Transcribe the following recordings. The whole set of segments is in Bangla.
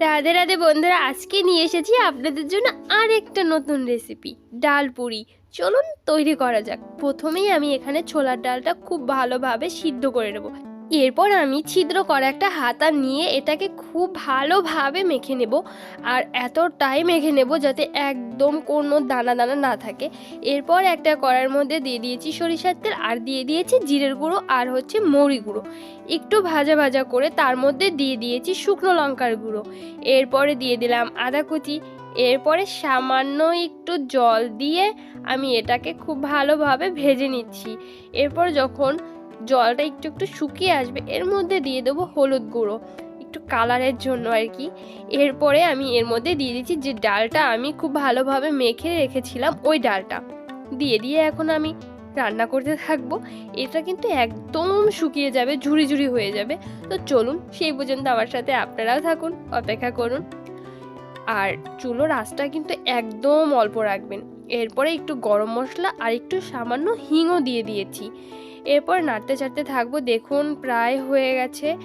রাধে রাধে বন্ধুরা, আজকে নিয়ে এসেছি আপনাদের জন্য আর একটা নতুন রেসিপি ডাল পুরি। চলুন তৈরি করা যাক। প্রথমেই আমি এখানে ছোলার ডালটা খুব ভালোভাবে সিদ্ধ করে নেব। এরপর আমি ছিদ্র করা একটা হাতা নিয়ে এটাকে খুব ভালোভাবে মেখে নেব আর এতটাই মেখে নেব যাতে একদম কোনো দানা দানা না থাকে। এরপর একটা কড়ার মধ্যে দিয়ে দিয়েছি সরিষার তেল আর দিয়ে দিয়েছি জিরের গুঁড়ো আর হচ্ছে মৌরি গুঁড়ো। একটু ভাজা ভাজা করে তার মধ্যে দিয়ে দিয়েছি শুকনো লঙ্কার গুঁড়ো। এরপরে দিয়ে দিলাম আদা কুচি। এরপরে সামান্য একটু জল দিয়ে আমি এটাকে খুব ভালোভাবে ভেজে নিচ্ছি। এরপর যখন জলটা একটু একটু শুকিয়ে আসবে। এর মধ্যে দিয়ে দেবো হলুদ গুঁড়ো, একটু কালারের জন্য আর কি। এরপরে আমি এর মধ্যে দিয়ে দিচ্ছি যে ডালটা আমি খুব ভালোভাবে মেখে রেখেছিলাম ওই ডালটা। দিয়ে দিয়ে এখন আমি রান্না করতে থাকব। এটা কিন্তু একদম শুকিয়ে যাবে, ঝুড়ি ঝুড়ি হয়ে যাবে। তো চলুন, সেই পর্যন্ত আমার সাথে আপনারাও থাকুন, অপেক্ষা করুন। আর চুলোর আঁচটা কিন্তু একদম অল্প রাখবেন। এরপরে একটু গরম মশলা আর একটু সামান্য হিংও দিয়ে দিয়েছি। এরপর নাড়তে চাড়তে থাকব, দেখুন প্রায় হয়ে গেছে।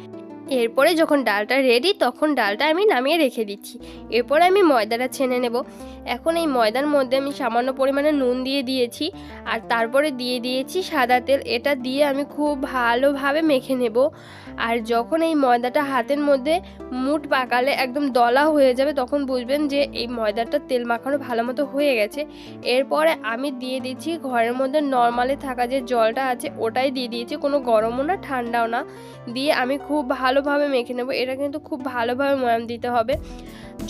এরপরে যখন ডালটা রেডি তখন ডালটা আমি নামিয়ে রেখে দিচ্ছি। এরপরে আমি ময়দাটা ছেনে নেব। এখন এই ময়দার মধ্যে আমি সামান্য পরিমাণে নুন দিয়ে দিয়েছি আর তারপরে দিয়ে দিয়েছি সাদা তেল। এটা দিয়ে আমি খুব ভালোভাবে মেখে নেব। আর যখন এই ময়দাটা হাতের মধ্যে মুঠ পাকালে একদম দলা হয়ে যাবে, তখন বুঝবেন যে এই ময়দাটা তেল মাখানো ভালো মতো হয়ে গেছে। এরপরে আমি দিয়ে দিচ্ছি ঘরের মধ্যে নর্মালে থাকা যে জলটা আছে, ওটাই দিয়ে দিয়েছি। কোনো গরমও না, ঠান্ডাও না। দিয়ে আমি খুব ভালোভাবে মেখে নেব। এটা কিন্তু খুব ভালোভাবে ময়াম দিতে হবে।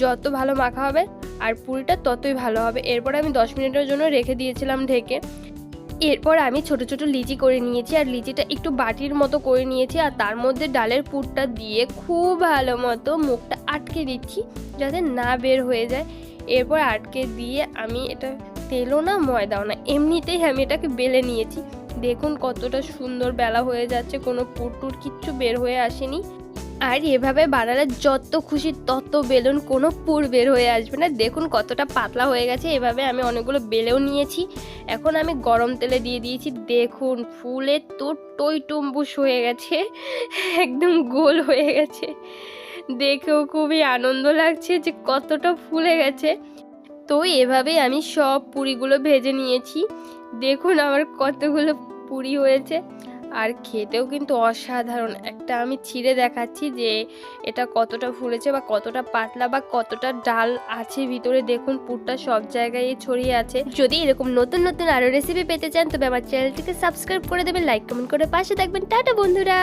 যত ভালো মাখা হবে আর পুরিটা ততই ভালো হবে। এরপর আমি দশ মিনিটের জন্য রেখে দিয়েছিলাম ঢেকে। এরপর আমি ছোট ছোট লিচি করে নিয়েছি আর লিচিটা একটু বাটির মতো করে নিয়েছি আর তার মধ্যে ডালের পুরটা দিয়ে খুব ভালো মতো মুখটা আটকে দিচ্ছি যাতে না বের হয়ে যায়। এরপর আটকে দিয়ে আমি এটা তেলও না ময়দাও না, এমনিতেই আমি এটাকে বেলে নিয়েছি। দেখুন কতটা সুন্দর বেলা হয়ে যাচ্ছে, কোনো পুরটুর কিচ্ছু বের হয়ে আসেনি। আর এভাবে বানালে যত খুশি তত বেলুন, কোনো পুর বের হয়ে আসবে না। দেখুন কতটা পাতলা হয়ে গেছে, এভাবে আমি অনেকগুলো বেলেও নিয়েছি। এখন আমি গরম তেলে দিয়ে দিয়েছি। দেখুন ফুলে তো টই টুম্বুস হয়ে গেছে, একদম গোল হয়ে গেছে। দেখেও খুবই আনন্দ লাগছে যে কতটা ফুলে গেছে। তো এভাবেই আমি সব পুরিগুলো ভেজে নিয়েছি। দেখুন আমার কতগুলো পুরি হয়েছে। আর খেতেও কিন্তু অসাধারণ। একটা আমি ছিঁড়ে দেখাচ্ছি যে এটা কতটা ফুলেছে বা কতটা পাতলা বা কতটা ডাল আছে ভিতরে। দেখুন পুরটা সব জায়গায় ছড়িয়ে আছে। যদি এরকম নতুন নতুন আরও রেসিপি পেতে চান, তবে আমার চ্যানেলটিকে সাবস্ক্রাইব করে দেবেন লাইক কমেন্ট করে পাশে থাকবেন। টাটা বন্ধুরা!